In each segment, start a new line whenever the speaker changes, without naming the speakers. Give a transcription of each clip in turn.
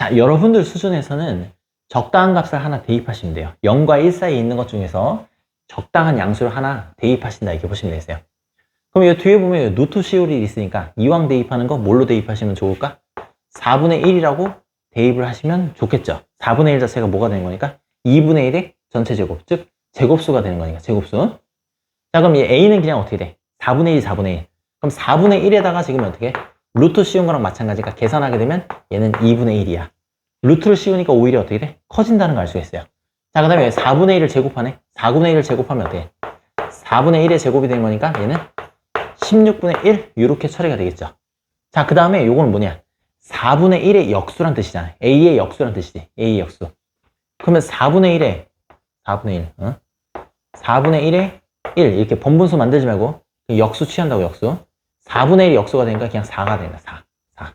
자, 여러분들 수준에서는 적당한 값을 하나 대입하시면 돼요. 0과 1 사이에 있는 것 중에서 적당한 양수를 하나 대입하신다 이렇게 보시면 되세요. 그럼 이 뒤에 보면 노트 시올이 있으니까 이왕 대입하는 거 뭘로 대입하시면 좋을까? 4분의 1이라고 대입을 하시면 좋겠죠. 4분의 1 자체가 뭐가 되는 거니까 2분의 1의 전체 제곱, 즉 제곱수가 되는 거니까 제곱수. 자 그럼 이 a는 그냥 어떻게 돼? 4분의 1, 4분의 1. 그럼 4분의 1에다가 지금 어떻게? 루트 씌운 거랑 마찬가지니까 계산하게 되면 얘는 2분의 1이야. 루트를 씌우니까 오히려 어떻게 돼? 커진다는 걸 알 수가 있어요. 자, 그 다음에 4분의 1을 제곱하네? 4분의 1을 제곱하면 돼? 4분의 1의 제곱이 되는 거니까 얘는 16분의 1 이렇게 처리가 되겠죠. 자, 그 다음에 요거는 뭐냐? 4분의 1의 역수란 뜻이잖아요. a의 역수란 뜻이지. a의 역수. 그러면 4분의 1에 4분의 1, 어? 4분의 1에 1 이렇게 번분수 만들지 말고 역수 취한다고 역수. 4분의 1이 역수가 되니까 그냥 4가 된다. 4. 4.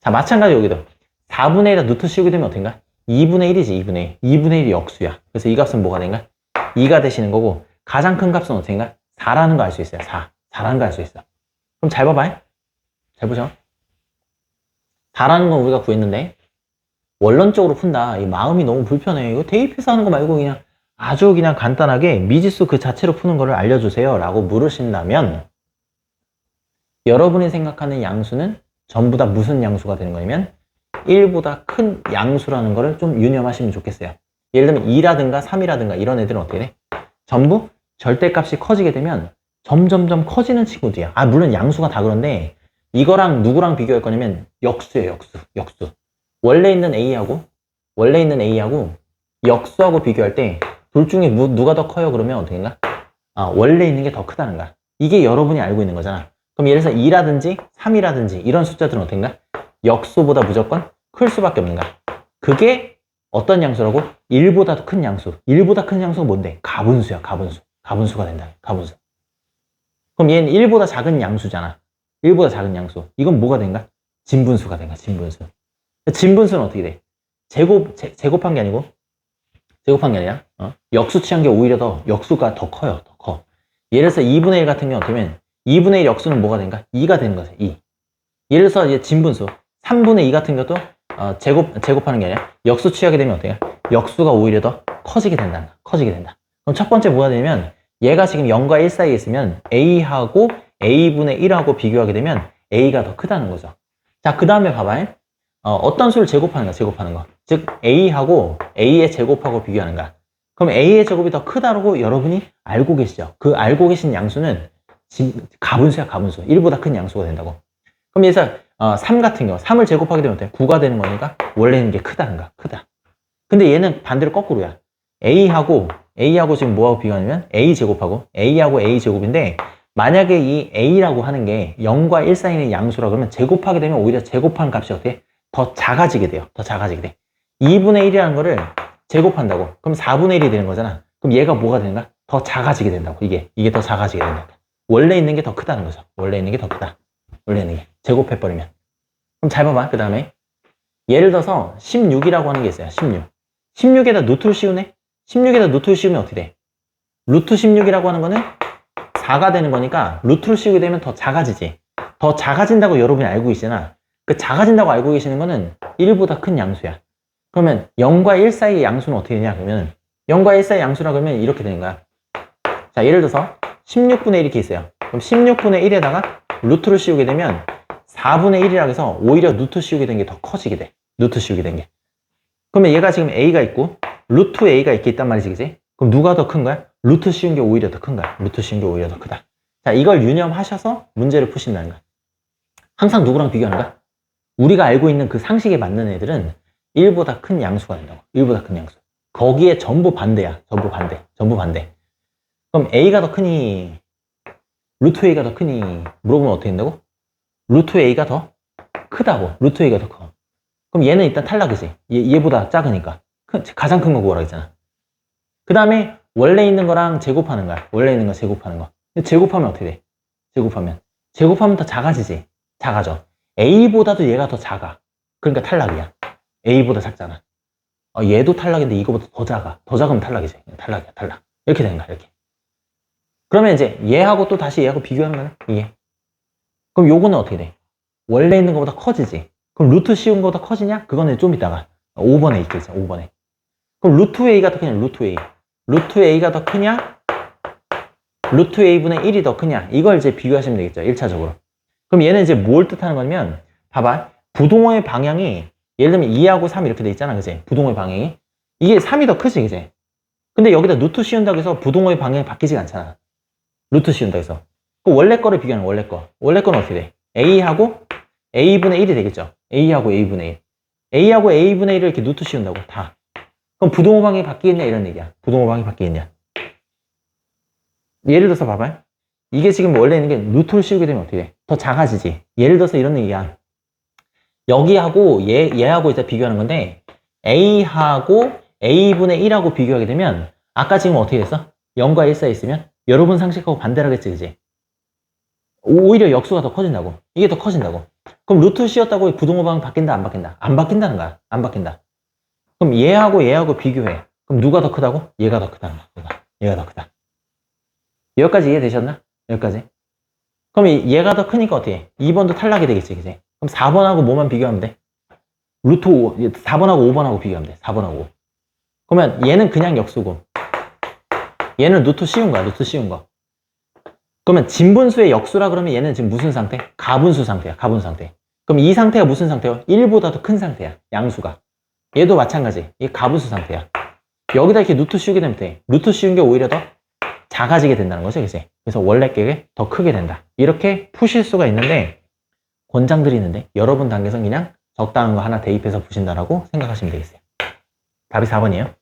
자, 마찬가지 여기도 4분의 1에 루트 씌우게 되면 어떤가? 2분의 1이지, 2분의 1. 2분의 1이 역수야. 그래서 이 값은 뭐가 된가? 2가 되시는 거고, 가장 큰 값은 어떤가? 4라는 거 알 수 있어요. 4. 4라는 거 알 수 있어. 그럼 잘 봐봐요. 잘 보죠. 4라는 건 우리가 구했는데, 원론적으로 푼다. 이 마음이 너무 불편해. 이거 대입해서 하는 거 말고 그냥 아주 그냥 간단하게 미지수 그 자체로 푸는 거를 알려주세요. 라고 물으신다면, 여러분이 생각하는 양수는 전부 다 무슨 양수가 되는 거냐면 1보다 큰 양수라는 거를 좀 유념하시면 좋겠어요. 예를 들면 2라든가 3이라든가 이런 애들은 어떻게 돼? 전부 절대값이 커지게 되면 점점점 커지는 친구들이야. 아, 물론 양수가 다 그런데 이거랑 누구랑 비교할 거냐면 역수예요, 역수. 역수. 원래 있는 A하고 원래 있는 A하고 역수하고 비교할 때 둘 중에 무- 누가 더 커요? 그러면 어떻게인가? 아, 원래 있는 게 더 크다는 거야. 이게 여러분이 알고 있는 거잖아. 그럼 예를 들어서 2라든지 3이라든지 이런 숫자들은 어떤가? 역수보다 무조건 클 수밖에 없는 거야. 그게 어떤 양수라고? 1보다 더큰 양수. 1보다 큰 양수가 뭔데? 가분수야, 가분수. 가분수가 된다. 가분수. 그럼 얘는 1보다 작은 양수잖아. 1보다 작은 양수. 이건 뭐가 된가? 진분수가 된가? 진분수. 진분수는 어떻게 돼? 제곱, 제, 제곱한 게 아니고, 제곱한 게 아니라, 어? 역수 취한 게 오히려 더, 역수가 더 커요. 더 커. 예를 들어서 2분의 1 같은 경우 어떻게 하면 2분의 1 역수는 뭐가 된가? 2가 되는 거죠. 2. 예를 들어서 이제 진분수 3분의 2 같은 것도 어, 제곱 제곱하는 게 아니라 역수 취하게 되면 어때요? 역수가 오히려 더 커지게 된다. 커지게 된다. 그럼 첫 번째 뭐가 되냐면 얘가 지금 0과 1 사이에 있으면 a하고 a분의 1하고 비교하게 되면 a가 더 크다는 거죠. 자, 그 다음에 봐봐요. 어, 떤 수를 제곱하는 가 제곱하는 거. 즉 a하고 a의 제곱하고 비교하는 거야. 그럼 a의 제곱이 더 크다고 여러분이 알고 계시죠? 그 알고 계신 양수는 진- 가분수야, 가분수. 1보다 큰 양수가 된다고. 그럼 들어서 어, 3 같은 경우 3을 제곱하게 되면 어때? 9가 되는 거니까 원래 있는 게 거야. 크다. 근데 얘는 반대로 거꾸로야. A하고 A하고 지금 뭐하고 비교하냐면 A 제곱하고 A하고 A 제곱인데 만약에 이 A라고 하는 게 0과 1 사이의 양수라 그러면 제곱하게 되면 오히려 제곱한 값이 어떻게? 더 작아지게 돼요. 더 작아지게 돼. 2분의 1이라는 거를 제곱한다고. 그럼 4분의 1이 되는 거잖아. 그럼 얘가 뭐가 되는가? 더 작아지게 된다고. 이게 이게 더 작아지게 된다. 원래 있는 게 더 크다는 거죠. 원래 있는 게 더 크다. 원래 있는 게 제곱해버리면. 그럼 잘 봐봐. 그 다음에 예를 들어서 16이라고 하는 게 있어요. 16. 16에다 루트를 씌우네? 16에다 루트를 씌우면 어떻게 돼? 루트 16이라고 하는 거는 4가 되는 거니까 루트를 씌우게 되면 더 작아지지. 더 작아진다고 여러분이 알고 계시잖아. 그 작아진다고 알고 계시는 거는 1보다 큰 양수야. 그러면 0과 1 사이의 양수는 어떻게 되냐? 그러면 0과 1 사이의 양수라 그러면 이렇게 되는 거야. 자, 예를 들어서 16분의 1 이렇게 있어요. 그럼 16분의 1에다가 루트를 씌우게 되면 4분의 1이라고 해서 오히려 루트 씌우게 된 게 더 커지게 돼. 루트 씌우게 된 게. 그러면 얘가 지금 A가 있고 루트 A가 이렇게 있단 말이지, 그지? 그럼 누가 더 큰 거야? 루트 씌운 게 오히려 더 큰 거야. 루트 씌운 게 오히려 더 크다. 자, 이걸 유념하셔서 문제를 푸신다는 거야. 항상 누구랑 비교하는 거야? 우리가 알고 있는 그 상식에 맞는 애들은 1보다 큰 양수가 된다고. 1보다 큰 양수. 거기에 전부 반대야. 전부 반대. 전부 반대. 그럼 A가 더 크니, 루트 A가 더 크니, 물어보면 어떻게 된다고? 루트 A가 더 크다고. 루트 A가 더 커. 그럼 얘는 일단 탈락이지. 얘, 얘보다 작으니까. 큰- 가장 큰 거 구하라 했잖아. 그 다음에 원래 있는 거랑 제곱하는 거야. 원래 있는 거 제곱하는 거. 제곱하면 어떻게 돼? 제곱하면. 제곱하면 더 작아지지. 작아져. A보다도 얘가 더 작아. 그러니까 탈락이야. A보다 작잖아. 어, 얘도 탈락인데 이거보다 더 작아. 더 작으면 탈락이지. 탈락이야, 탈락. 이렇게 되는 거야, 이렇게. 그러면 이제 얘하고 또 다시 얘하고 거야, 이게. 그럼 요거는 어떻게 돼? 원래 있는 것보다 커지지. 그럼 루트 씌운 거보다 커지냐? 그거는 좀 이따가 5번에 있겠죠. 5번에. 그럼 루트 A가 더 크냐? 루트 A. 루트 A가 더 크냐? 루트 A분의 1이 더 크냐? 이걸 이제 비교하시면 되겠죠. 1차적으로. 그럼 얘는 이제 뭘 뜻하는 거냐면 봐봐. 부동호의 방향이 예를 들면 2하고 3 이렇게 돼 있잖아. 그지? 부동호의 방향이. 이게 3이 더 크지. 그지? 근데 여기다 루트 씌운다고 해서 부동호의 방향이 바뀌지가 않잖아. 루트 씌운다고 해서. 그 원래 거를 비교하는 원래 거. 원래 거는 어떻게 돼? A하고 A분의 1이 되겠죠. A하고 A분의 1. A하고 A분의 1을 이렇게 루트 씌운다고. 다. 그럼 부동호 방향이 바뀌겠냐? 이런 얘기야. 부동호 방향이 바뀌겠냐? 예를 들어서 봐봐요. 이게 지금 원래 있는 게 루트를 씌우게 되면 어떻게 돼? 더 작아지지. 예를 들어서 이런 얘기야. 여기하고 얘, 얘하고 이제 비교하는 건데 A하고 A분의 1하고 비교하게 되면 아까 지금 어떻게 됐어? 0과 1 사이에 있으면 여러분 상식하고 반대로 하겠지, 그지? 오히려 역수가 더 커진다고. 이게 더 커진다고. 그럼 루트 씌웠다고 부동호 방향 바뀐다, 안 바뀐다? 안 바뀐다는 거야. 안 바뀐다. 그럼 얘하고 얘하고 비교해. 그럼 누가 더 크다고? 얘가 더 크다는 거야. 얘가, 더 크다. 여기까지 이해되셨나? 여기까지. 그럼 이- 얘가 더 크니까 어떻게 해? 2번도 탈락이 되겠지, 그지? 그럼 4번하고 뭐만 비교하면 돼? 루트 5, 4번하고 5번하고 비교하면 돼. 4번하고 5. 그러면 얘는 그냥 역수고, 얘는 루트 씌운 거야, 루트 씌운 거. 그러면 진분수의 역수라 그러면 얘는 지금 무슨 상태? 가분수 상태야, 가분수 상태. 그럼 이 상태가 무슨 상태요? 1보다 더 큰 상태야, 양수가. 얘도 마찬가지. 이 가분수 상태야. 여기다 이렇게 루트 씌우게 되면 돼. 루트 씌운 게 오히려 더 작아지게 된다는 거죠, 그치? 그래서 원래 게 더 크게 된다. 이렇게 푸실 수가 있는데, 권장 드리는데, 여러분 단계에서 그냥 적당한 거 하나 대입해서 푸신다라고 생각하시면 되겠어요. 답이 4번이에요.